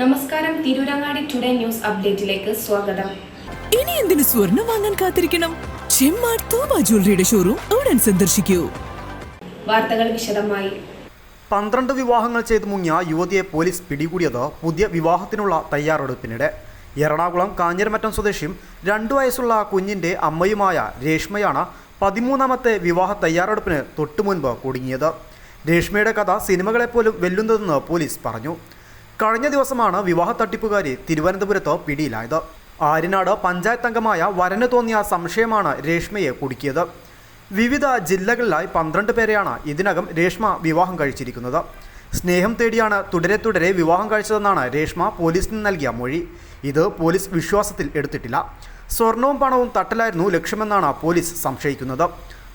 നമസ്കാരം Tirurangadi today news അപ്ഡേറ്റിലേക്ക് സ്വാഗതം. ഇനി എന്തിനു സ്വർണം വാങ്ങാൻ കാത്തിരിക്കണം? ചെമ്മാട് തൂബ ജ്വല്ലറിയുടെ ഷോറൂം ഉടൻ സന്ദർശിക്കൂ. വാർത്തകൾ വിശദമായി. പന്ത്രണ്ട് വിവാഹങ്ങൾ ചെയ്ത് മുങ്ങിയ യുവതിയെ പോലീസ് പിടികൂടിയത് പുതിയ വിവാഹത്തിനുള്ള തയ്യാറെടുപ്പിനിടെ. എറണാകുളം കാഞ്ഞിരമറ്റം സ്വദേശിയും രണ്ടു വയസ്സുള്ള കുഞ്ഞിന്റെ അമ്മയുമായ രേഷ്മയാണ് പതിമൂന്നാമത്തെ വിവാഹ തയ്യാറെടുപ്പിന് തൊട്ടുമുൻപ് കുടുങ്ങിയത്. രേഷ്മയുടെ കഥ സിനിമകളെപ്പോലും വെല്ലുന്നതെന്ന് പോലീസ് പറഞ്ഞു. കഴിഞ്ഞ ദിവസമാണ് വിവാഹ തട്ടിപ്പുകാരി തിരുവനന്തപുരത്ത് പിടിയിലായത്. ആര്യനാട് പഞ്ചായത്ത് അംഗമായ വരന് തോന്നിയ സംശയമാണ് രേഷ്മയെ കുടുക്കിയത്. വിവിധ ജില്ലകളിലായി പന്ത്രണ്ട് പേരെയാണ് ഇതിനകം രേഷ്മ വിവാഹം കഴിച്ചിരിക്കുന്നത്. സ്നേഹം തേടിയാണ് തുടരെ തുടരെ വിവാഹം കഴിച്ചതെന്നാണ് രേഷ്മ പോലീസിന് നൽകിയ മൊഴി. ഇത് പോലീസ് വിശ്വാസത്തിൽ എടുത്തിട്ടില്ല. സ്വർണവും പണവും തട്ടലായിരുന്നു ലക്ഷ്യമെന്നാണ് പോലീസ് സംശയിക്കുന്നത്.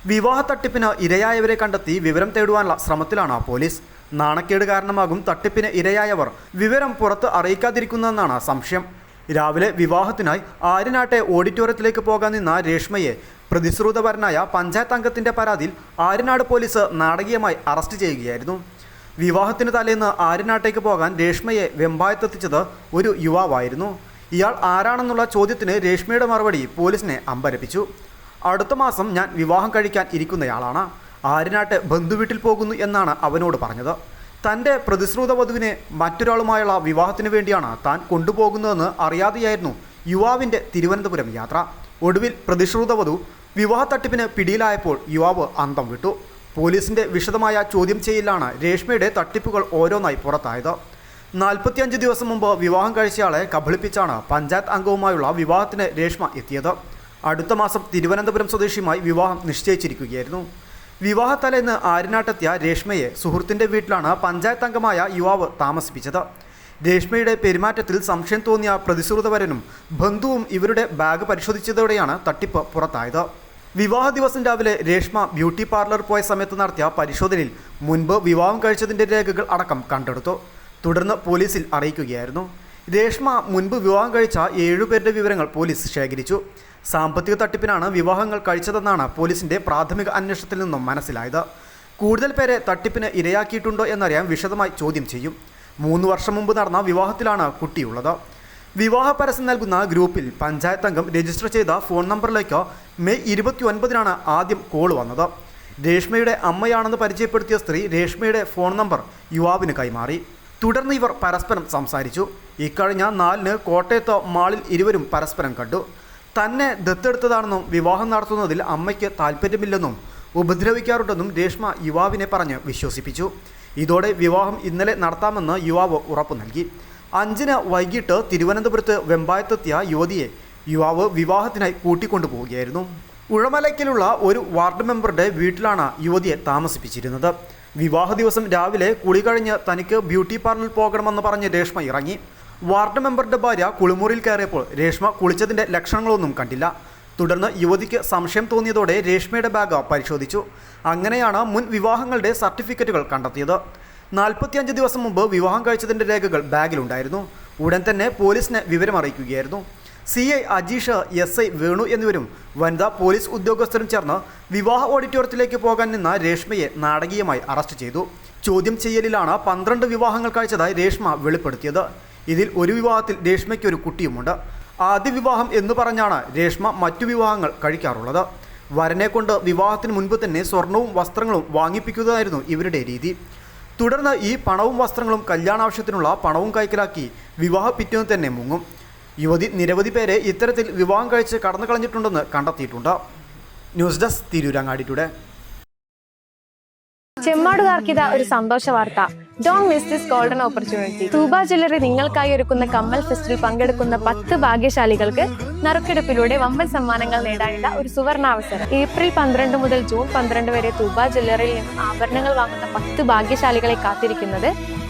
വിവാഹ തട്ടിപ്പിന് ഇരയായവരെ കണ്ടെത്തി വിവരം തേടുവാനുള്ള ശ്രമത്തിലാണ് പോലീസ്. നാണക്കേട് കാരണമാകും തട്ടിപ്പിന് ഇരയായവർ വിവരം പുറത്ത് അറിയിക്കാതിരിക്കുന്നതെന്നാണ് സംശയം. രാവിലെ വിവാഹത്തിനായി ആര്യനാട്ടെ ഓഡിറ്റോറിയത്തിലേക്ക് പോകാൻ നിന്ന രേഷ്മയെ പ്രതിശ്രുതപരനായ പഞ്ചായത്ത് അംഗത്തിന്റെ പരാതിയിൽ ആര്യനാട് പോലീസ് നാടകീയമായി അറസ്റ്റ് ചെയ്യുകയായിരുന്നു. വിവാഹത്തിന് തലേന്ന് ആര്യനാട്ടേക്ക് പോകാൻ രേഷ്മയെ വെമ്പായത്തെത്തിച്ചത് ഒരു യുവാവായിരുന്നു. ഇയാൾ ആരാണെന്നുള്ള ചോദ്യത്തിന് രേഷ്മയുടെ മറുപടി പോലീസിനെ അമ്പരപ്പിച്ചു. അടുത്ത മാസം ഞാൻ വിവാഹം കഴിക്കാൻ ഇരിക്കുന്നയാളാണ്. ആര്യനാട്ട് ബന്ധുവീട്ടിൽ പോകുന്നു എന്നാണ് അവനോട് പറഞ്ഞത്. തന്റെ പ്രതിശ്രുത വധുവിനെ മറ്റൊരാളുമായുള്ള വിവാഹത്തിന് വേണ്ടിയാണ് താൻ കൊണ്ടുപോകുന്നതെന്ന് അറിയാതെയായിരുന്നു യുവാവിന്റെ തിരുവനന്തപുരം യാത്ര. ഒടുവിൽ പ്രതിശ്രുത വധു വിവാഹ തട്ടിപ്പിന് പിടിയിലായപ്പോൾ യുവാവ് അന്തം വിട്ടു. പോലീസിന്റെ വിശദമായ ചോദ്യം ചെയ്യലാണ് രേഷ്മയുടെ തട്ടിപ്പുകൾ ഓരോന്നായി പുറത്തായത്. നാൽപ്പത്തിയഞ്ച് ദിവസം മുമ്പ് വിവാഹം കഴിച്ചയാളെ കബളിപ്പിച്ചാണ് പഞ്ചായത്ത് അംഗവുമായുള്ള വിവാഹത്തിന് രേഷ്മ എത്തിയത്. അടുത്ത മാസം തിരുവനന്തപുരം സ്വദേശിയുമായി വിവാഹം നിശ്ചയിച്ചിരിക്കുകയായിരുന്നു. വിവാഹ തലേന്ന് ആര്യനാട്ടെത്തിയ രേഷ്മയെ സുഹൃത്തിന്റെ വീട്ടിലാണ് പഞ്ചായത്ത് അംഗമായ യുവാവ് താമസിപ്പിച്ചത്. രേഷ്മയുടെ പെരുമാറ്റത്തിൽ സംശയം തോന്നിയ പ്രതിശ്രുതവരനും ബന്ധുവും ഇവരുടെ ബാഗ് പരിശോധിച്ചതോടെയാണ് തട്ടിപ്പ് പുറത്തായത്. വിവാഹ ദിവസം രാവിലെ രേഷ്മ ബ്യൂട്ടി പാർലർ പോയ സമയത്ത് നടത്തിയ പരിശോധനയിൽ മുൻപ് വിവാഹം കഴിച്ചതിന്റെ രേഖകൾ അടക്കം കണ്ടെടുത്തു. തുടർന്ന് പോലീസിൽ അറിയിക്കുകയായിരുന്നു. രേഷ്മ മുൻപ് വിവാഹം കഴിച്ച ഏഴുപേരുടെ വിവരങ്ങൾ പോലീസ് ശേഖരിച്ചു. സാമ്പത്തിക തട്ടിപ്പിനാണ് വിവാഹങ്ങൾ കഴിച്ചതെന്നാണ് പോലീസിന്റെ പ്രാഥമിക അന്വേഷണത്തിൽ നിന്നും മനസ്സിലായത്. കൂടുതൽ പേരെ തട്ടിപ്പിന് ഇരയാക്കിയിട്ടുണ്ടോ എന്നറിയാൻ വിശദമായി ചോദ്യം ചെയ്യും. മൂന്ന് വർഷം മുമ്പ് നടന്ന വിവാഹത്തിലാണ് കുട്ടിയുള്ളത്. വിവാഹ പരസ്യം നൽകുന്ന ഗ്രൂപ്പിൽ പഞ്ചായത്ത് അംഗം രജിസ്റ്റർ ചെയ്ത ഫോൺ നമ്പറിലേക്ക് മെയ് ഇരുപത്തി ഒൻപതിനാണ് ആദ്യം കോൾ വന്നത്. രേഷ്മയുടെ അമ്മയാണെന്ന് പരിചയപ്പെടുത്തിയ സ്ത്രീ രേഷ്മയുടെ ഫോൺ നമ്പർ യുവാവിന് കൈമാറി. തുടർന്ന് ഇവർ പരസ്പരം സംസാരിച്ചു. ഇക്കഴിഞ്ഞ നാലിന് കോട്ടയത്ത് മാളിൽ ഇരുവരും പരസ്പരം കണ്ടു. തന്നെ ദത്തെടുത്തതാണെന്നും വിവാഹം നടത്തുന്നതിൽ അമ്മയ്ക്ക് താല്പര്യമില്ലെന്നും ഉപദ്രവിക്കാറുണ്ടെന്നും രേഷ്മ യുവാവിനെ പറഞ്ഞ് വിശ്വസിപ്പിച്ചു. ഇതോടെ വിവാഹം ഇന്നലെ നടത്താമെന്ന് യുവാവ് ഉറപ്പു നൽകി. അഞ്ചിന് വൈകിട്ട് തിരുവനന്തപുരത്ത് വെമ്പായത്തെത്തിയ യുവതിയെ യുവാവ് വിവാഹത്തിനായി കൂട്ടിക്കൊണ്ടുപോവുകയായിരുന്നു. ഉഴമലയ്ക്കലുള്ള ഒരു വാർഡ് മെമ്പറുടെ വീട്ടിലാണ് യുവതിയെ താമസിപ്പിച്ചിരുന്നത്. വിവാഹ ദിവസം രാവിലെ കുളി കഴിഞ്ഞ് തനിക്ക് ബ്യൂട്ടി പാർലറിൽ പോകണമെന്ന് പറഞ്ഞ് രേഷ്മ ഇറങ്ങി. വാർഡ് മെമ്പറുടെ ഭാര്യ കുളിമുറിയിൽ കയറിയപ്പോൾ രേഷ്മ കുളിച്ചതിന്റെ ലക്ഷണങ്ങളൊന്നും കണ്ടില്ല. തുടർന്ന് യുവതിക്ക് സംശയം തോന്നിയതോടെ രേഷ്മയുടെ ബാഗ് പരിശോധിച്ചു. അങ്ങനെയാണ് മുൻ വിവാഹങ്ങളുടെ സർട്ടിഫിക്കറ്റുകൾ കണ്ടെത്തിയത്. നാൽപ്പത്തിയഞ്ച് ദിവസം മുമ്പ് വിവാഹം കഴിച്ചതിന്റെ രേഖകൾ ബാഗിലുണ്ടായിരുന്നു. ഉടൻ തന്നെ പോലീസിനെ വിവരം അറിയിക്കുകയായിരുന്നു C I Ajeesh S I Venu എന്നിവരും വനിതാ പോലീസ് ഉദ്യോഗസ്ഥരും ചേർന്ന് വിവാഹ ഓഡിറ്റോറിയത്തിലേക്ക് പോകാൻ നിന്ന രേഷ്മയെ നാടകീയമായി അറസ്റ്റ് ചെയ്തു. ചോദ്യം ചെയ്യലിലാണ് പന്ത്രണ്ട് വിവാഹങ്ങൾ കഴിച്ചതായി രേഷ്മ വെളിപ്പെടുത്തിയത്. ഇതിൽ ഒരു വിവാഹത്തിൽ രേഷ്മയ്ക്ക് ഒരു കുട്ടിയുമുണ്ട്. ആദ്യ വിവാഹം എന്ന് പറഞ്ഞാണ് രേഷ്മ മറ്റു വിവാഹങ്ങൾ കഴിക്കാറുള്ളത്. വരനെ കൊണ്ട് വിവാഹത്തിന് മുൻപ് തന്നെ സ്വർണവും വസ്ത്രങ്ങളും വാങ്ങിപ്പിക്കുന്നതായിരുന്നു ഇവരുടെ രീതി. തുടർന്ന് ഈ പണവും വസ്ത്രങ്ങളും കല്യാണാവശ്യത്തിനുള്ള പണവും കൈക്കലാക്കി വിവാഹ പിറ്റേന്ന് തന്നെ മുങ്ങും. യുവതി നിരവധി പേരെ ഇത്തരത്തിൽ വിവാഹം കഴിച്ച് കടന്നു കളഞ്ഞിട്ടുണ്ടെന്ന് കണ്ടെത്തിയിട്ടുണ്ട്. News desk Tirurangadi today. ചെമ്മാടുകാർക്കിത ഒരു സന്തോഷ വാർത്ത. Don't miss this golden opportunity Thooba jewellery നിങ്ങൾക്കായി ഒരുക്കുന്ന കമ്മൽ ഫെസ്റ്റിൽ പങ്കെടുക്കുന്ന പത്ത് ഭാഗ്യശാലികൾക്ക് നറുക്കെടുപ്പിലൂടെ വമ്പൻ സമ്മാനങ്ങൾ നേടാനുള്ള ഒരു സുവർണാവസരം. ഏപ്രിൽ പന്ത്രണ്ട് മുതൽ ജൂൺ പന്ത്രണ്ട് വരെ തൂബ ജ്വല്ലറിയിൽ നിന്നും ആഭരണങ്ങൾ വാങ്ങുന്ന പത്ത് ഭാഗ്യശാലികളെ കാത്തിരിക്കുന്നത്